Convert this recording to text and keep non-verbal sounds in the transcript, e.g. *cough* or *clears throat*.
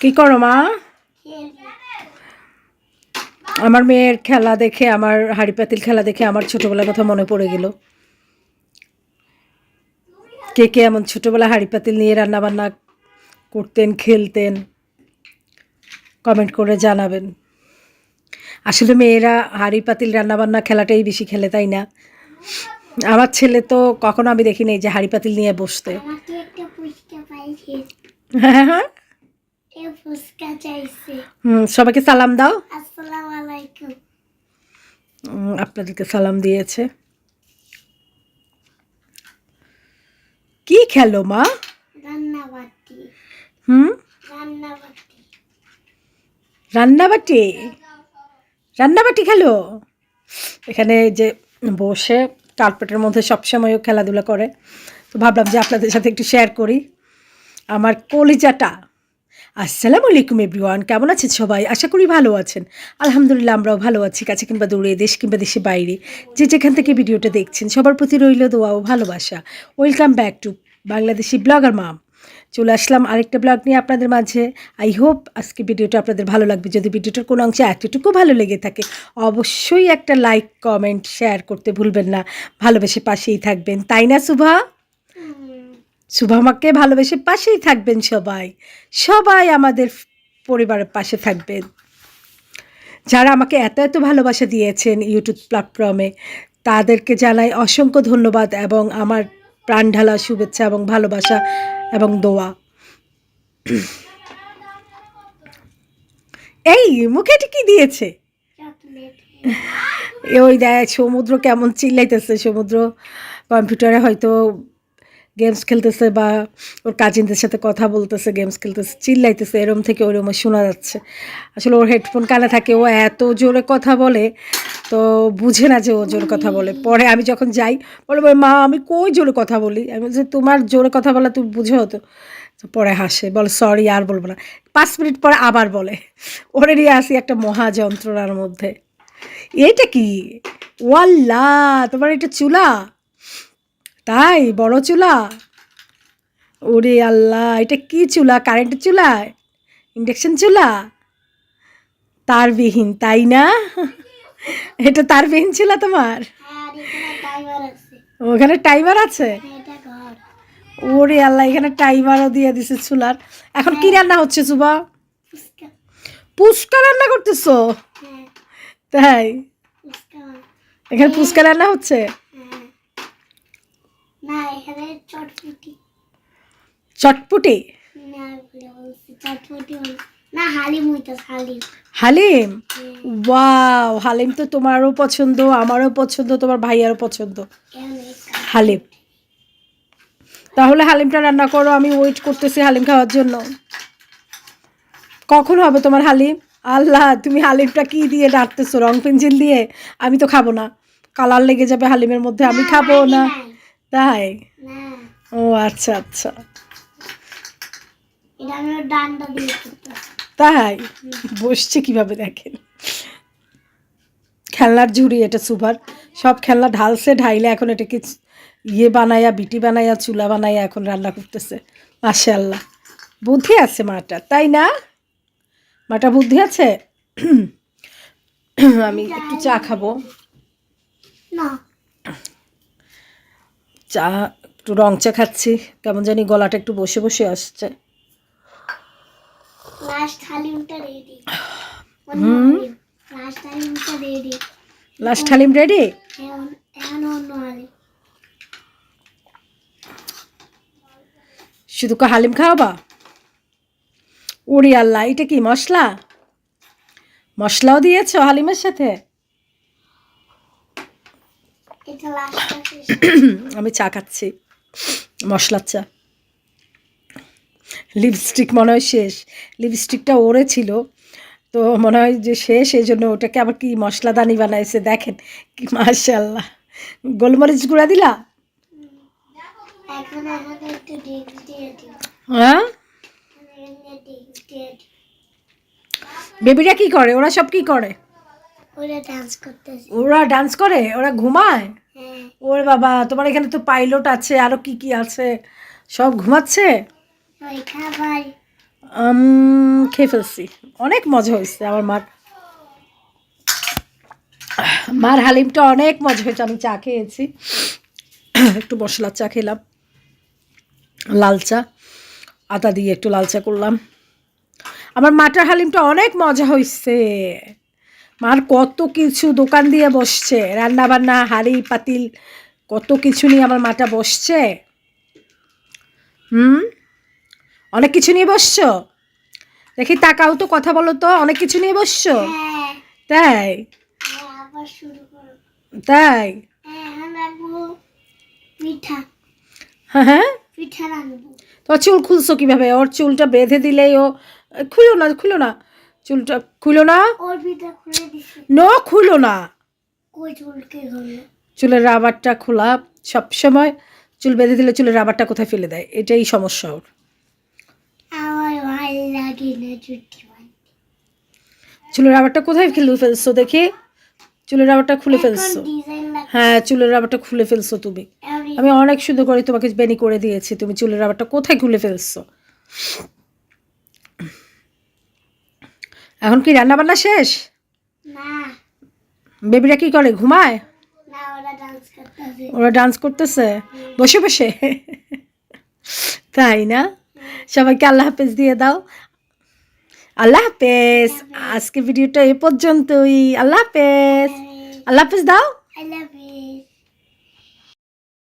কি করো মা? আমার মেয়ের খেলা দেখে আমার হাড়ি পাতিল খেলা দেখে আমার ছোটবেলার কথা মনে পড়ে গেল। কে কে এমন ছোটবেলা হাড়ি পাতিল নিয়ে রান্না বান্না করতেন খেলতেন কমেন্ট করে জানাবেন। আসলে মেয়েরা হাড়ি পাতিল রান্না বান্না খেলাটাই বেশি খেলে তাই না? আমার ছেলে তো কখনো আমি দেখিনি যে হাড়ি পাতিল নিয়ে বসতে। হ্যাঁ হ্যাঁ হুম, সবাইকে সালাম দাও। আপনাদেরকে সালাম দিয়েছে। কি খেলো মা? হুম? রান্নাবাটি? রান্নাবাটি খেলো? এখানে যে বসে কার্পেটের মধ্যে সবসময়ও খেলাধুলা করে। তো ভাবলাম যে আপনাদের সাথে একটু শেয়ার করি। আমার কলিজাটা। আসসালামু আলাইকুম এভরিওয়ান কেমন আছেন সবাই? আশা করি ভালো আছেন। আলহামদুলিল্লাহ, আমরাও ভালো আছি, কাছে কিংবা দূরে, দেশ কিংবা দেশে বাইরে। যে যেখান থেকে ভিডিওটা দেখছেন, সবার প্রতি রইল দোয়া ও ভালোবাসা। Welcome back to Bangladeshi blogger mom চলে আসলাম আরেকটা ব্লগ নিয়ে আপনাদের মাঝে। আই হোপ আজকে ভিডিওটা আপনাদের ভালো লাগবে। যদি ভিডিওটার কোনো অংশে এতটুকু ভালো লেগে থাকে, অবশ্যই একটা লাইক কমেন্ট শেয়ার করতে ভুলবেন না। ভালোবেসে পাশেই থাকবেন। তাই না, শুভা? শুভামাকে ভালোবেসে পাশেই থাকবেন সবাই। সবাই আমাদের পরিবারের পাশে থাকবেন। যারা আমাকে এত এত ভালোবাসা দিয়েছেন ইউটিউব প্ল্যাটফর্মে তাদেরকে জানাই অসংখ্য ধন্যবাদ এবং আমার প্রাণ ঢালা শুভেচ্ছা এবং ভালোবাসা এবং দোয়া। এই মুখে এটি কি দিয়েছে? ওই দেখ সমুদ্র কেমন চিল্লাইতেছে সমুদ্র। কম্পিউটারে হয়তো গেমস খেলতেছে বা ওর কাজিনদের সাথে কথা বলতেছে গেমস খেলতেছে চিল্লাইতেছে এরম থেকে ওরম শোনা যাচ্ছে। আসলে ওর হেডফোন কানে থাকে ও এত জোরে কথা বলে তো বুঝে না যে ও জোরে কথা বলে। পরে আমি যখন যাই, বলে মা, আমি কই জোরে কথা বলি? আমি বলছি, তোমার জোরে কথা বলা তুমি বুঝো তো। তো পরে হাসে, বলে, সরি, আর বলব না। পাঁচ মিনিট পরে আবার বলে। ওরে নিয়ে আসি একটা মহা যন্ত্রণার মধ্যে। এটা কি? ওয়াল্লা, তোমার এটা চুলা? তাই, বড় চুলা? ওরে আল্লাহ, এটা কি চুলা? কারেন্টের চুলা? ইন্ডাকশন চুলা? তারবিহীন, তাই না? এটা তারবিহীন চুলা তোমার? হ্যাঁ ওখানে টাইমার আছে? হ্যাঁ, ওরে আল্লাহ এখানে টাইমারও দিয়ে দিছে চুলার। এখন কি রান্না হচ্ছে সুবা? পুষ্কা রান্না করতেছো? হ্যাঁ। তাই? এখানে পুষ্কা রান্না হচ্ছে? হ্যাঁ। চটপটি। চটপটি? হালিম হ্যাঁ। ওয়াও হালিম তো তোমারও পছন্দ আমারও পছন্দ তোমার ভাইয়ারও পছন্দ। হালিম। তাহলে হালিমটা রান্না করো আমি ওয়েট করতেছি হালিম খাওয়ার জন্য। কখন হবে তোমার হালিম? আল্লাহ তুমি হালিমটা কি দিয়ে ডাকতেছো? রং পেন্সিল দিয়ে? আমি তো খাব না। কালার লেগে যাবে হালিমের মধ্যে আমি খাব না। তাই? ও আচ্ছা আচ্ছা। তাই? বসছে কীভাবে দেখেন? খেলনার ঝুড়ি এটা সুপার সব খেলনা ঢালছে ঢাইলে এখন এটাকে ইয়ে বানায়া বিটি বানায়া চুলা বানায়া এখন রান্না করতেছে। মাসে আল্লাহ বুদ্ধি আছে মাটা তাই না? মাটা বুদ্ধি আছে? *clears throat* আমি একটু চা খাব। না। চা একটু রং চা খাচ্ছি। কেমন জানি গলাটা একটু বসে বসে আসছে। লাস্ট হালিমটা রেডি হুম। লাস্ট হালিমটা রেডি লাস্ট হালিম রেডি শুধু কা হালিম খাওয়াবা? উড়ি আল্লাহ এটা কি মশলা? মশলাও দিয়েছ হালিমের সাথে? *clears throat* আমি চা খাচ্ছি। মশলার চা। লিপস্টিক মনে হয় শেষ। লিপস্টিকটা ওরে ছিল। তো মনে হয় যে শেষ এই জন্য ওটাকে আবার কি মশলাদানি বানাইছে দেখেন কি মাশাল্লাহ গোলমরিচ গুঁড়া দিলা? হ্যাঁ? বেবিরা কি করে? ওরা সব কি করে? ওরা ডান্স করতেছে। ওরা ডান্স করে? ওরা ঘুমায়? ওর বাবা তোমার এখানে তো পাইলট আছে আরও কি কি আছে? সব ঘুমাচ্ছে? খেয়ে ফেলছি। অনেক মজা হয়েছে আমার মার। মার হালিমটা অনেক মজা হয়েছে, আমি চা খেয়েছি। একটু মশলার চা খেলাম, লাল চা, আদা দিয়ে একটু লাল চা করলাম। আমার মাটার হালিমটা অনেক মজা হয়েছে। মার কত কিছু দোকান দিয়ে বসছে রান্না বান্না হাড়ি, পাতিল, কত কিছু নিয়ে আমার মাটা বসছে। হুম? অনেক কিছু নিয়ে বসছো? দেখি তাকাও তো কথা বলো তো অনেক কিছু নিয়ে বসছো? তাই? হ্যাঁ, তাই? হ্যাঁ হ্যাঁ হ্যাঁ? তোমার চুল খুলছো কীভাবে? ওর চুলটা বেঁধে দিলেই ও খুলো না খুলো না। চুলটা খুলো না। নো খুলো না। চুলের রাবারটা খোলা সবসময়। চুল বেঁধে দিলে চুলের রাবারটা কোথায় ফেলে দেয়? এটাই সমস্যা ওর আমার ভালো লাগে না চুটি বাঁধতে চুলের রাবারটা কোথায় ফেলে ফেলছো দেখি? চুলের রাবারটা খুলে ফেলছো। হ্যাঁ চুলের রাবারটা খুলে ফেলছো তুমি। আমি অনেক সুন্দর করে তোমাকে বেনি করে দিয়েছি তুমি চুলের রাবারটা কোথায় খুলে ফেলছো? এখন কি রান্না বান্না শেষ বেবিরা কি করে ঘুমায়? ওরা ডান্স করতেছে। ওরা ডান্স করতেছে? বসে বসে। তাই না? সবাইকে আল্লাহ হাফেজ দিয়ে দাও। আল্লাহ হাফেজ। আজকে ভিডিওটা এ পর্যন্তই। আল্লাহ হাফেজ। আল্লাহ হাফেজ দাও। I love you